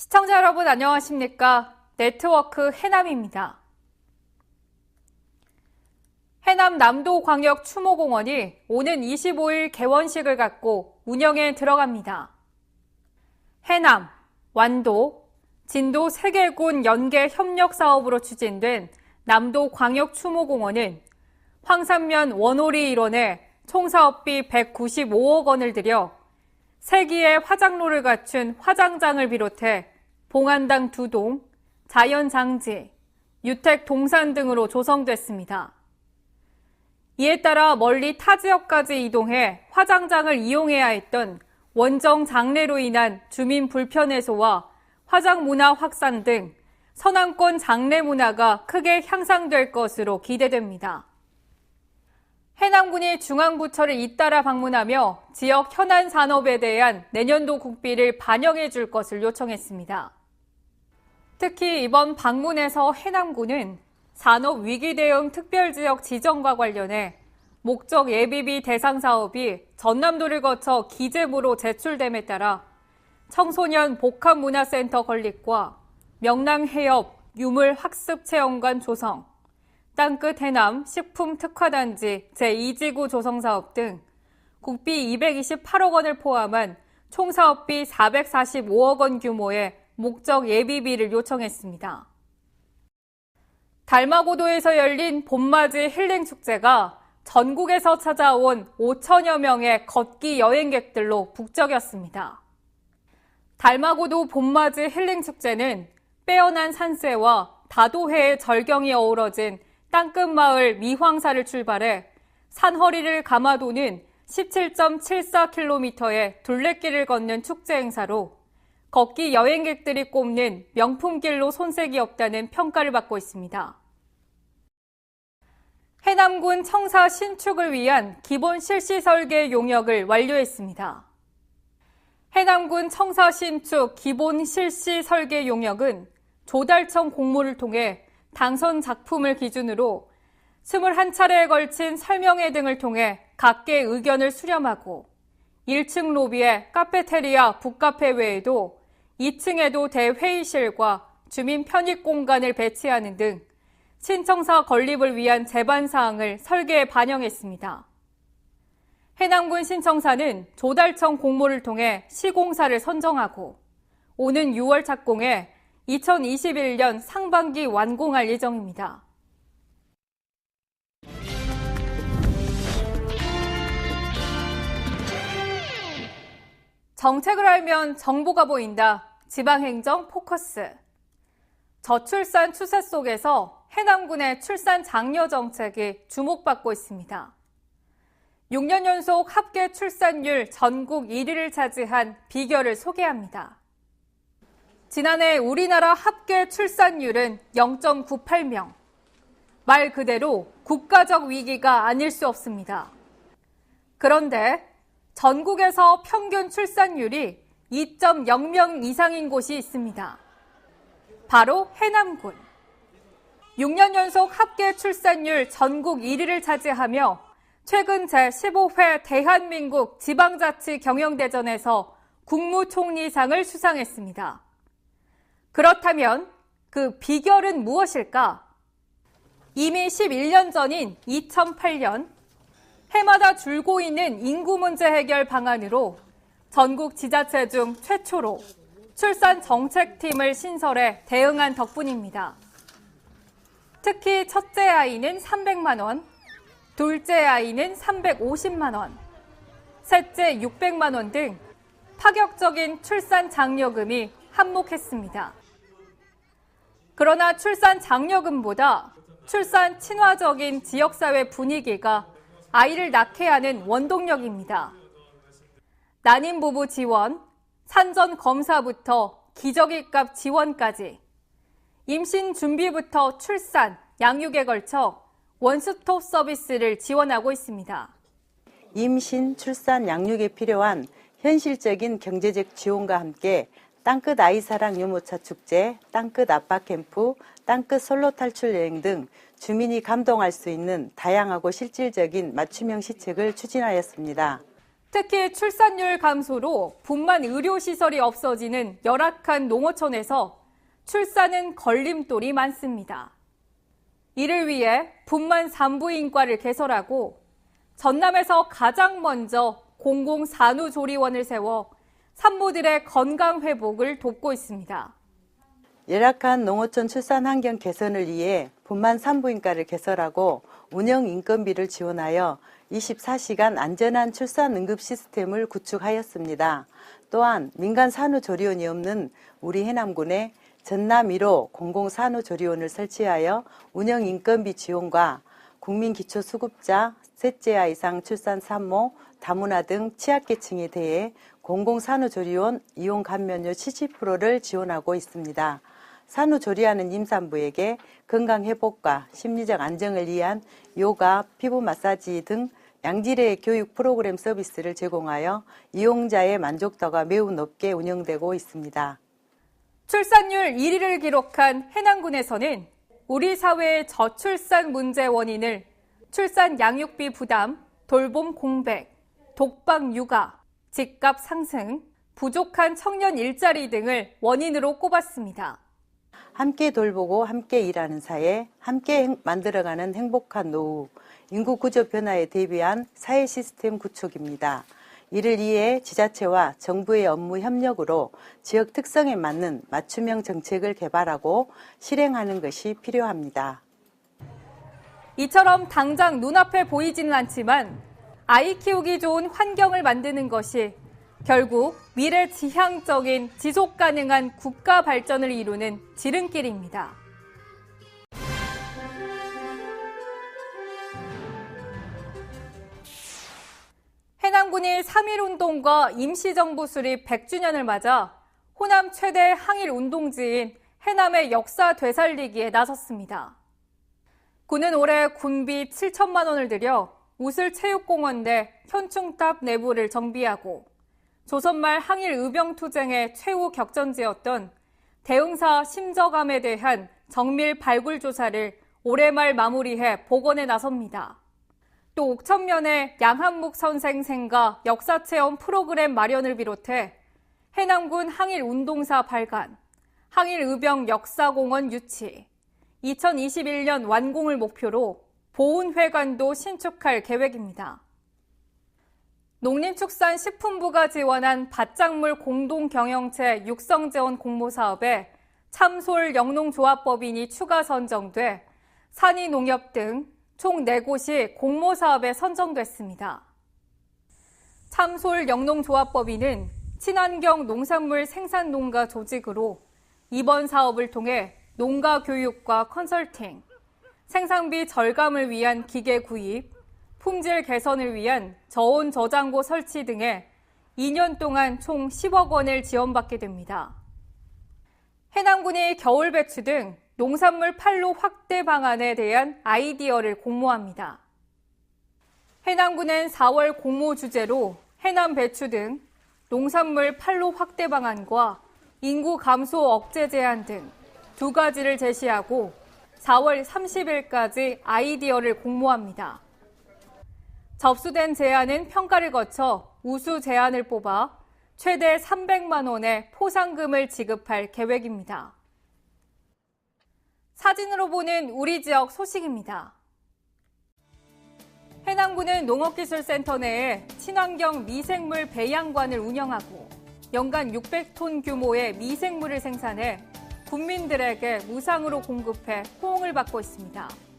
시청자 여러분 안녕하십니까? 네트워크 해남입니다. 해남 남도광역 추모공원이 오는 25일 개원식을 갖고 운영에 들어갑니다. 해남, 완도, 진도 3개군 연계 협력 사업으로 추진된 남도광역 추모공원은 황산면 원오리 일원에 총 사업비 195억 원을 들여 세기의 화장로를 갖춘 화장장을 비롯해 봉안당 두 동, 자연장지, 유택 동산 등으로 조성됐습니다. 이에 따라 멀리 타 지역까지 이동해 화장장을 이용해야 했던 원정 장례로 인한 주민 불편 해소와 화장 문화 확산 등 서남권 장례 문화가 크게 향상될 것으로 기대됩니다. 해남군이 중앙부처를 잇따라 방문하며 지역 현안 산업에 대한 내년도 국비를 반영해 줄 것을 요청했습니다. 특히 이번 방문에서 해남군은 산업 위기 대응 특별지역 지정과 관련해 목적 예비비 대상 사업이 전남도를 거쳐 기재부로 제출됨에 따라 청소년 복합문화센터 건립과 명랑 해협 유물 학습 체험관 조성, 땅끝 해남 식품 특화단지 제2지구 조성 사업 등 국비 228억 원을 포함한 총 사업비 445억 원 규모의 목적 예비비를 요청했습니다. 달마고도에서 열린 봄맞이 힐링 축제가 전국에서 찾아온 5천여 명의 걷기 여행객들로 북적였습니다. 달마고도 봄맞이 힐링 축제는 빼어난 산세와 다도해의 절경이 어우러진 땅끝 마을 미황사를 출발해 산허리를 감아도는 17.74km의 둘레길을 걷는 축제 행사로 걷기 여행객들이 꼽는 명품길로 손색이 없다는 평가를 받고 있습니다. 해남군 청사 신축을 위한 기본 실시 설계 용역을 완료했습니다. 해남군 청사 신축 기본 실시 설계 용역은 조달청 공모를 통해 당선 작품을 기준으로 21차례에 걸친 설명회 등을 통해 각계 의견을 수렴하고 1층 로비에 카페테리아, 북카페 외에도 2층에도 대회의실과 주민 편입 공간을 배치하는 등 신청사 건립을 위한 제반 사항을 설계에 반영했습니다. 해남군 신청사는 조달청 공모를 통해 시공사를 선정하고 오는 6월 착공해 2021년 상반기 완공할 예정입니다. 정책을 알면 정보가 보인다. 지방행정 포커스. 저출산 추세 속에서 해남군의 출산 장려 정책이 주목받고 있습니다. 6년 연속 합계 출산율 전국 1위를 차지한 비결을 소개합니다. 지난해 우리나라 합계 출산율은 0.98명. 말 그대로 국가적 위기가 아닐 수 없습니다. 그런데 전국에서 평균 출산율이 2.0명 이상인 곳이 있습니다. 바로 해남군. 6년 연속 합계 출산율 전국 1위를 차지하며 최근 제15회 대한민국 지방자치 경영대전에서 국무총리상을 수상했습니다. 그렇다면 그 비결은 무엇일까? 이미 11년 전인 2008년 해마다 줄고 있는 인구 문제 해결 방안으로 전국 지자체 중 최초로 출산 정책팀을 신설해 대응한 덕분입니다. 특히 첫째 아이는 300만 원, 둘째 아이는 350만 원, 셋째 600만 원 등 파격적인 출산 장려금이 한몫했습니다. 그러나 출산 장려금보다 출산 친화적인 지역사회 분위기가 아이를 낳게 하는 원동력입니다. 난임 부부 지원, 산전 검사부터 기저귀값 지원까지 임신 준비부터 출산, 양육에 걸쳐 원스톱 서비스를 지원하고 있습니다. 임신, 출산, 양육에 필요한 현실적인 경제적 지원과 함께 땅끝 아이사랑 유모차 축제, 땅끝 아빠 캠프, 땅끝 솔로 탈출 여행 등 주민이 감동할 수 있는 다양하고 실질적인 맞춤형 시책을 추진하였습니다. 특히 출산율 감소로 분만 의료시설이 없어지는 열악한 농어촌에서 출산은 걸림돌이 많습니다. 이를 위해 분만 산부인과를 개설하고 전남에서 가장 먼저 공공산후조리원을 세워 산모들의 건강 회복을 돕고 있습니다. 열악한 농어촌 출산 환경 개선을 위해 분만 산부인과를 개설하고 운영 인건비를 지원하여 24시간 안전한 출산 응급 시스템을 구축하였습니다. 또한 민간 산후조리원이 없는 우리 해남군에 전남 1호 공공산후조리원을 설치하여 운영 인건비 지원과 국민기초수급자, 셋째 아 이상 출산 산모, 다문화 등 취약계층에 대해 공공산후조리원 이용 감면료 70%를 지원하고 있습니다. 산후조리하는 임산부에게 건강회복과 심리적 안정을 위한 요가, 피부 마사지 등 양질의 교육 프로그램 서비스를 제공하여 이용자의 만족도가 매우 높게 운영되고 있습니다. 출산율 1위를 기록한 해남군에서는 우리 사회의 저출산 문제 원인을 출산 양육비 부담, 돌봄 공백, 독박 육아, 집값 상승, 부족한 청년 일자리 등을 원인으로 꼽았습니다. 함께 돌보고 함께 일하는 사회, 함께 행- 만들어가는 행복한 노후, 인구 구조 변화에 대비한 사회 시스템 구축입니다. 이를 위해 지자체와 정부의 업무 협력으로 지역 특성에 맞는 맞춤형 정책을 개발하고 실행하는 것이 필요합니다. 이처럼 당장 눈앞에 보이지는 않지만 아이 키우기 좋은 환경을 만드는 것이 결국 미래 지향적인 지속 가능한 국가 발전을 이루는 지름길입니다. 해남군이 3.1운동과 임시정부 수립 100주년을 맞아 호남 최대 항일 운동지인 해남의 역사 되살리기에 나섰습니다. 군은 올해 군비 7천만 원을 들여 우슬체육공원 내 현충탑 내부를 정비하고 조선말 항일 의병투쟁의 최후 격전지였던 대응사 심저감에 대한 정밀 발굴 조사를 올해 말 마무리해 복원에 나섭니다. 또 옥천면에 양한묵 선생 생가 역사체험 프로그램 마련을 비롯해 해남군 항일 운동사 발간, 항일 의병 역사공원 유치, 2021년 완공을 목표로 보훈회관도 신축할 계획입니다. 농림축산식품부가 지원한 밭작물 공동경영체 육성재원 공모사업에 참솔 영농조합법인이 추가 선정돼 산이농협 등 총 4곳이 공모사업에 선정됐습니다. 참솔 영농조합법인은 친환경 농산물 생산 농가 조직으로 이번 사업을 통해 농가 교육과 컨설팅, 생산비 절감을 위한 기계 구입, 품질 개선을 위한 저온 저장고 설치 등에 2년 동안 총 10억 원을 지원받게 됩니다. 해남군이 겨울 배추 등 농산물 판로 확대 방안에 대한 아이디어를 공모합니다. 해남군은 4월 공모 주제로 해남 배추 등 농산물 판로 확대 방안과 인구 감소 억제 제한 등 두 가지를 제시하고 4월 30일까지 아이디어를 공모합니다. 접수된 제안은 평가를 거쳐 우수 제안을 뽑아 최대 300만 원의 포상금을 지급할 계획입니다. 사진으로 보는 우리 지역 소식입니다. 해남군은 농업기술센터 내에 친환경 미생물 배양관을 운영하고 연간 600톤 규모의 미생물을 생산해 국민들에게 무상으로 공급해 호응을 받고 있습니다.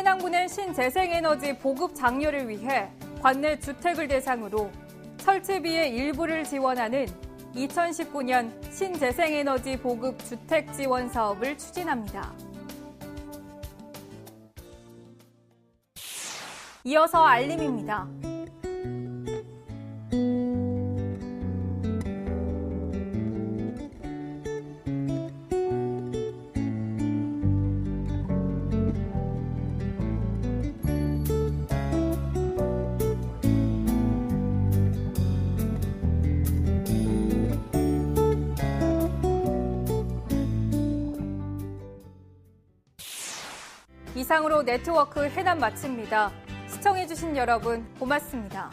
해남군은 신재생에너지 보급 장려를 위해 관내 주택을 대상으로 설치비의 일부를 지원하는 2019년 신재생에너지 보급 주택 지원 사업을 추진합니다. 이어서 알림입니다. 이상으로 네트워크 해남 마칩니다. 시청해주신 여러분 고맙습니다.